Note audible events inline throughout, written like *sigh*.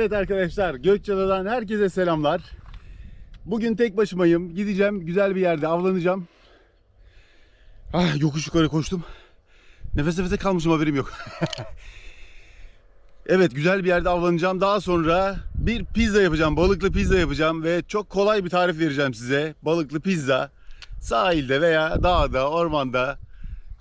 Evet arkadaşlar Gökçeada'dan herkese selamlar. Bugün tek başımayım. Gideceğim güzel bir yerde avlanacağım. Ah yokuş yukarı koştum. Nefes nefese kalmışım haberim yok. *laughs* evet güzel bir yerde avlanacağım. Daha sonra bir pizza yapacağım. Balıklı pizza yapacağım ve çok kolay bir tarif vereceğim size. Balıklı pizza sahilde veya dağda, ormanda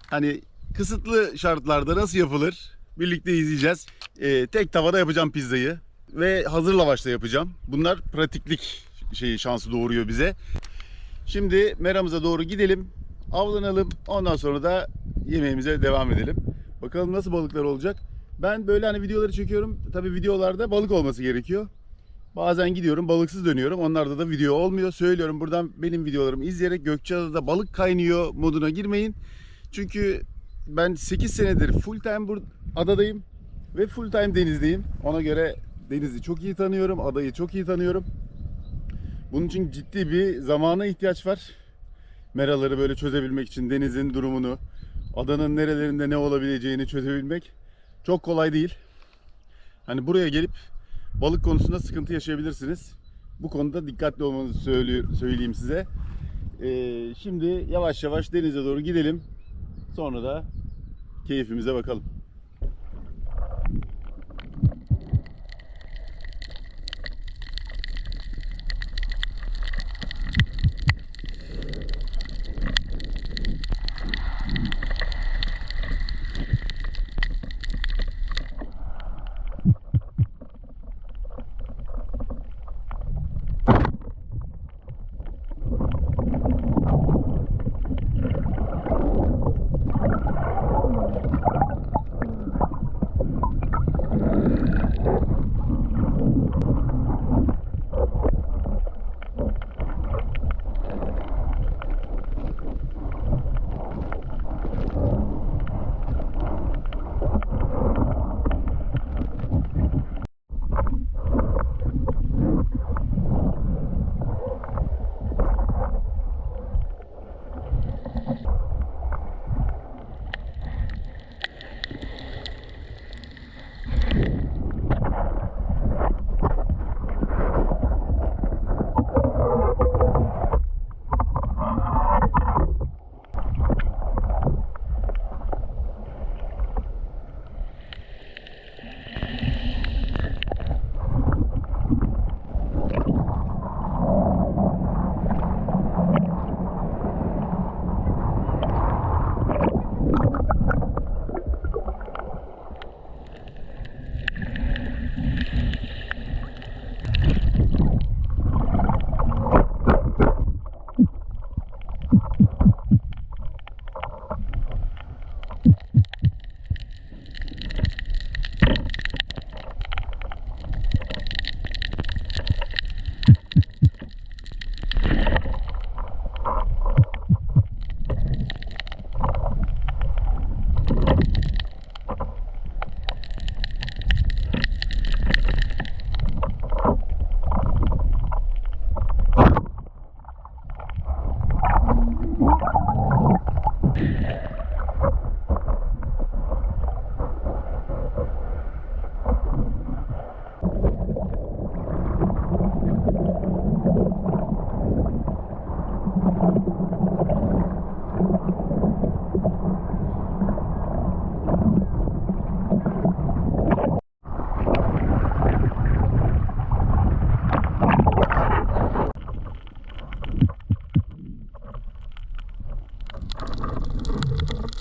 hani kısıtlı şartlarda nasıl yapılır birlikte izleyeceğiz. Ee, tek tavada yapacağım pizzayı ve hazır lavaşta yapacağım. Bunlar pratiklik şeyi şansı doğuruyor bize. Şimdi meramıza doğru gidelim. Avlanalım. Ondan sonra da yemeğimize devam edelim. Bakalım nasıl balıklar olacak. Ben böyle hani videoları çekiyorum. Tabii videolarda balık olması gerekiyor. Bazen gidiyorum balıksız dönüyorum. Onlarda da video olmuyor. Söylüyorum buradan benim videolarımı izleyerek Gökçeada'da balık kaynıyor moduna girmeyin. Çünkü ben 8 senedir full time adadayım ve full time denizdeyim. Ona göre denizi çok iyi tanıyorum, adayı çok iyi tanıyorum. Bunun için ciddi bir zamana ihtiyaç var. Meraları böyle çözebilmek için denizin durumunu, adanın nerelerinde ne olabileceğini çözebilmek çok kolay değil. Hani buraya gelip balık konusunda sıkıntı yaşayabilirsiniz. Bu konuda dikkatli olmanızı söyleyeyim size. Ee, şimdi yavaş yavaş denize doğru gidelim. Sonra da keyfimize bakalım.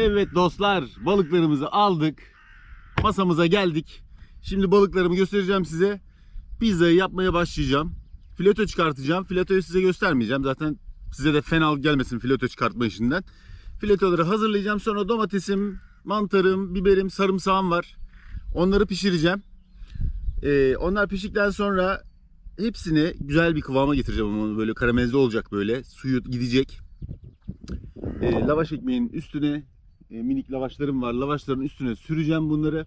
Evet dostlar balıklarımızı aldık. Masamıza geldik. Şimdi balıklarımı göstereceğim size. Pizzayı yapmaya başlayacağım. Fileto çıkartacağım. Filetoyu size göstermeyeceğim. Zaten size de fena gelmesin fileto çıkartma işinden. Filetoları hazırlayacağım. Sonra domatesim, mantarım, biberim, sarımsağım var. Onları pişireceğim. Ee, onlar piştikten sonra hepsini güzel bir kıvama getireceğim. Onu böyle karamelize olacak böyle. Suyu gidecek. Ee, lavaş ekmeğin üstüne minik lavaşlarım var. Lavaşların üstüne süreceğim bunları.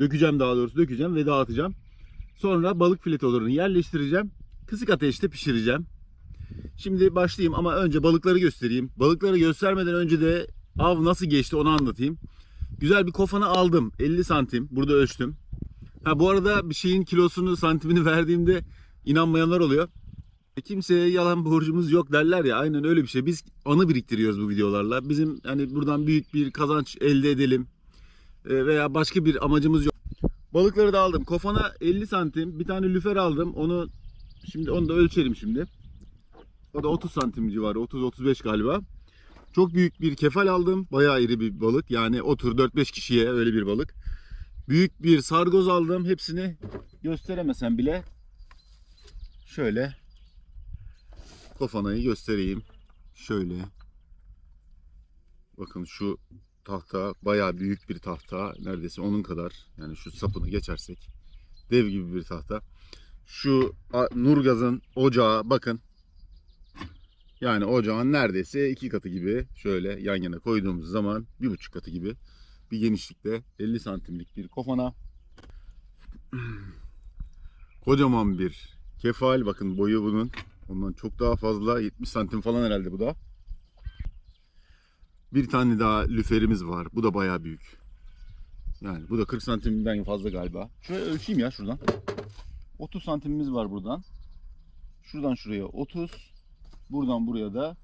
Dökeceğim daha doğrusu dökeceğim ve dağıtacağım. Sonra balık filetolarını yerleştireceğim. Kısık ateşte pişireceğim. Şimdi başlayayım ama önce balıkları göstereyim. Balıkları göstermeden önce de av nasıl geçti onu anlatayım. Güzel bir kofana aldım. 50 santim. Burada ölçtüm. Ha bu arada bir şeyin kilosunu santimini *laughs* verdiğimde inanmayanlar oluyor. Kimseye yalan borcumuz yok derler ya. Aynen öyle bir şey. Biz anı biriktiriyoruz bu videolarla. Bizim hani buradan büyük bir kazanç elde edelim. E, veya başka bir amacımız yok. Balıkları da aldım. Kofana 50 santim. Bir tane lüfer aldım. Onu şimdi onu da ölçelim şimdi. O da 30 santim civarı. 30-35 galiba. Çok büyük bir kefal aldım. Bayağı iri bir balık. Yani otur 4-5 kişiye öyle bir balık. Büyük bir sargoz aldım. Hepsini gösteremesem bile şöyle kofanayı göstereyim. Şöyle. Bakın şu tahta bayağı büyük bir tahta. Neredeyse onun kadar. Yani şu sapını geçersek dev gibi bir tahta. Şu Nurgaz'ın ocağı bakın. Yani ocağın neredeyse iki katı gibi şöyle yan yana koyduğumuz zaman bir buçuk katı gibi bir genişlikte 50 santimlik bir kofana. Kocaman bir kefal. Bakın boyu bunun. Ondan çok daha fazla. 70 santim falan herhalde bu da. Bir tane daha lüferimiz var. Bu da bayağı büyük. Yani bu da 40 santimden fazla galiba. Şöyle ölçeyim ya şuradan. 30 santimimiz var buradan. Şuradan şuraya 30. Buradan buraya da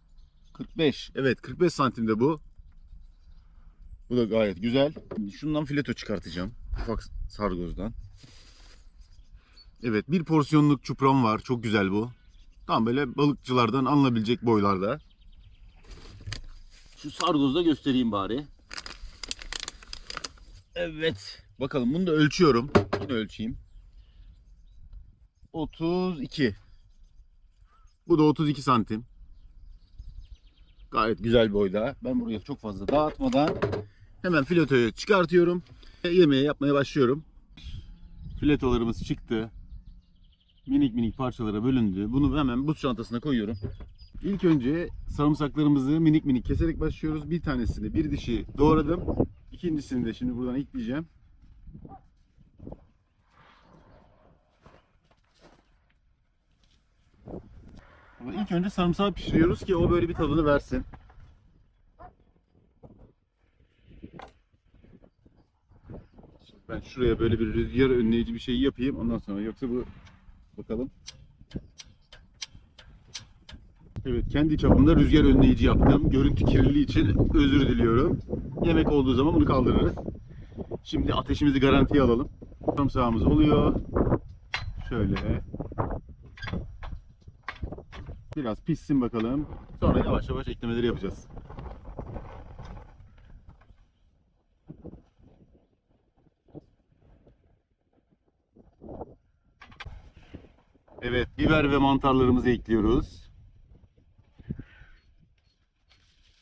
45. Evet 45 santimde bu. Bu da gayet güzel. Şundan fileto çıkartacağım. Ufak sargozdan. Evet bir porsiyonluk çupram var. Çok güzel bu. Tam böyle balıkçılardan alınabilecek boylarda. Şu sargozda göstereyim bari. Evet. Bakalım bunu da ölçüyorum. Yine ölçeyim. 32. Bu da 32 santim. Gayet güzel boyda. Ben buraya çok fazla dağıtmadan hemen filetoyu çıkartıyorum. Yemeği yapmaya başlıyorum. Filetolarımız çıktı. Minik minik parçalara bölündü. Bunu hemen buz çantasına koyuyorum. İlk önce sarımsaklarımızı minik minik keserek başlıyoruz. Bir tanesini bir dişi doğradım. İkincisini de şimdi buradan ekleyeceğim. Ama ilk önce sarımsağı pişiriyoruz ki o böyle bir tadını versin. Şimdi ben şuraya böyle bir rüzgar önleyici bir şey yapayım ondan sonra yoksa bu bakalım. Evet kendi çapımda rüzgar önleyici yaptım. Görüntü kirliliği için özür diliyorum. Yemek olduğu zaman bunu kaldırırız. Şimdi ateşimizi garantiye alalım. Sarımsağımız oluyor. Şöyle. Biraz pişsin bakalım. Sonra yavaş yavaş eklemeleri yapacağız. Evet, biber ve mantarlarımızı ekliyoruz.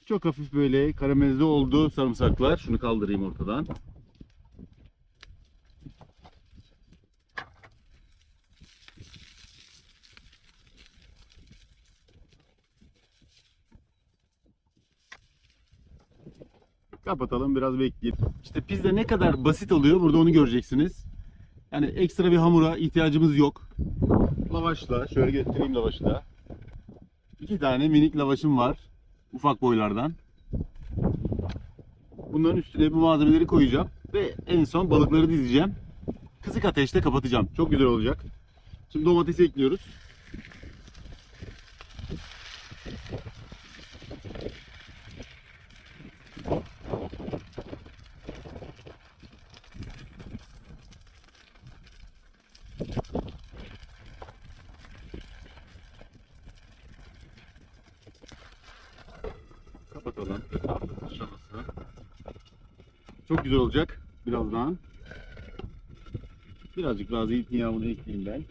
Çok hafif böyle karamelize oldu sarımsaklar. Şunu kaldırayım ortadan. Kapatalım biraz bekleyelim. İşte pizza ne kadar basit oluyor burada onu göreceksiniz. Yani ekstra bir hamura ihtiyacımız yok. Lavaşla şöyle getireyim lavaşı da. İki tane minik lavaşım var. Ufak boylardan. Bunların üstüne bu malzemeleri koyacağım. Ve en son balıkları dizeceğim. Kısık ateşte kapatacağım. Çok güzel olacak. Şimdi domatesi ekliyoruz. Kapatalım. Aşaması. Çok güzel olacak birazdan. Birazcık daha zeytinyağını ekleyeyim ben.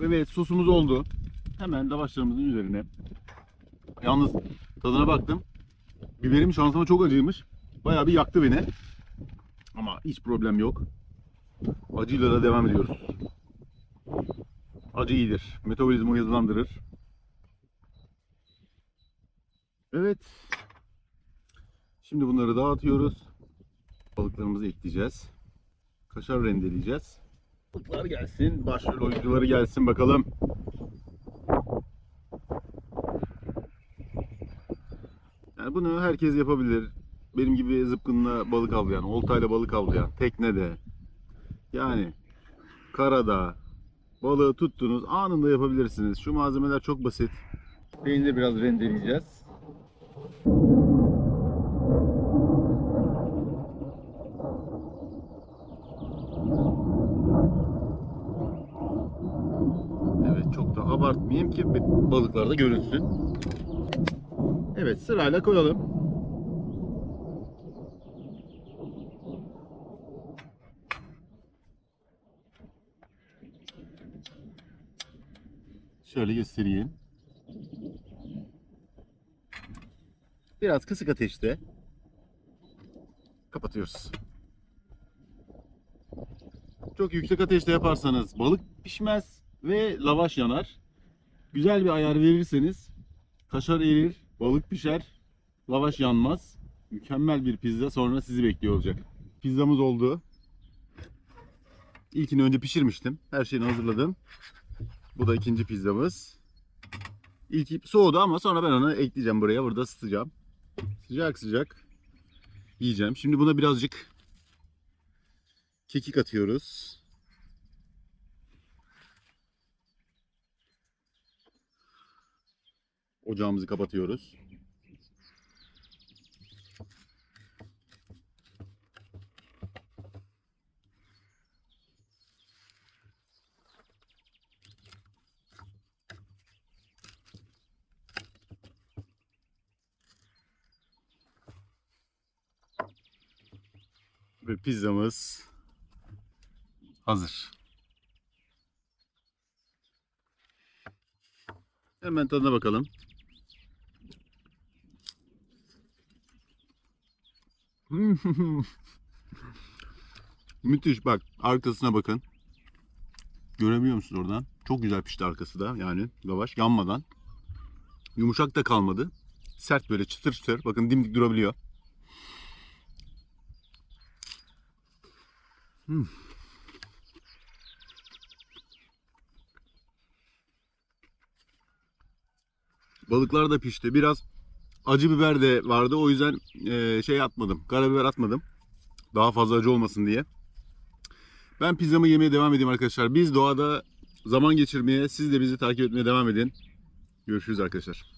Evet sosumuz oldu. Hemen lavaşlarımızın üzerine. Yalnız tadına baktım. Biberim şansıma çok acıymış. Bayağı bir yaktı beni. Ama hiç problem yok. Acıyla da devam ediyoruz. Acı iyidir. Metabolizmayı hızlandırır. Evet. Şimdi bunları dağıtıyoruz. Balıklarımızı ekleyeceğiz. Kaşar rendeleyeceğiz. Balıklar gelsin. Başrol oyuncuları gelsin bakalım. Yani bunu herkes yapabilir. Benim gibi zıpkınla balık avlayan, oltayla balık avlayan, teknede. Yani karada balığı tuttunuz anında yapabilirsiniz. Şu malzemeler çok basit. Peyniri biraz rendeleyeceğiz. Evet çok da abartmayayım ki balıklar da görünsün. Evet sırayla koyalım. Şöyle göstereyim. Biraz kısık ateşte kapatıyoruz. Çok yüksek ateşte yaparsanız balık pişmez ve lavaş yanar. Güzel bir ayar verirseniz kaşar erir, balık pişer, lavaş yanmaz. Mükemmel bir pizza sonra sizi bekliyor olacak. Pizzamız oldu. İlkini önce pişirmiştim. Her şeyini hazırladım. Bu da ikinci pizzamız. İlk soğudu ama sonra ben onu ekleyeceğim buraya. Burada ısıtacağım. Sıcak sıcak yiyeceğim. Şimdi buna birazcık kekik atıyoruz. Ocağımızı kapatıyoruz. Ve pizzamız hazır. Hemen tadına bakalım. *laughs* Müthiş bak arkasına bakın. Görebiliyor musun oradan? Çok güzel pişti arkası da yani lavaş yanmadan. Yumuşak da kalmadı. Sert böyle çıtır çıtır. Bakın dimdik durabiliyor. Hmm. Balıklar da pişti. Biraz acı biber de vardı. O yüzden eee, şey atmadım. Karabiber atmadım. Daha fazla acı olmasın diye. Ben pizzamı yemeye devam edeyim arkadaşlar. Biz doğada zaman geçirmeye, siz de bizi takip etmeye devam edin. Görüşürüz arkadaşlar.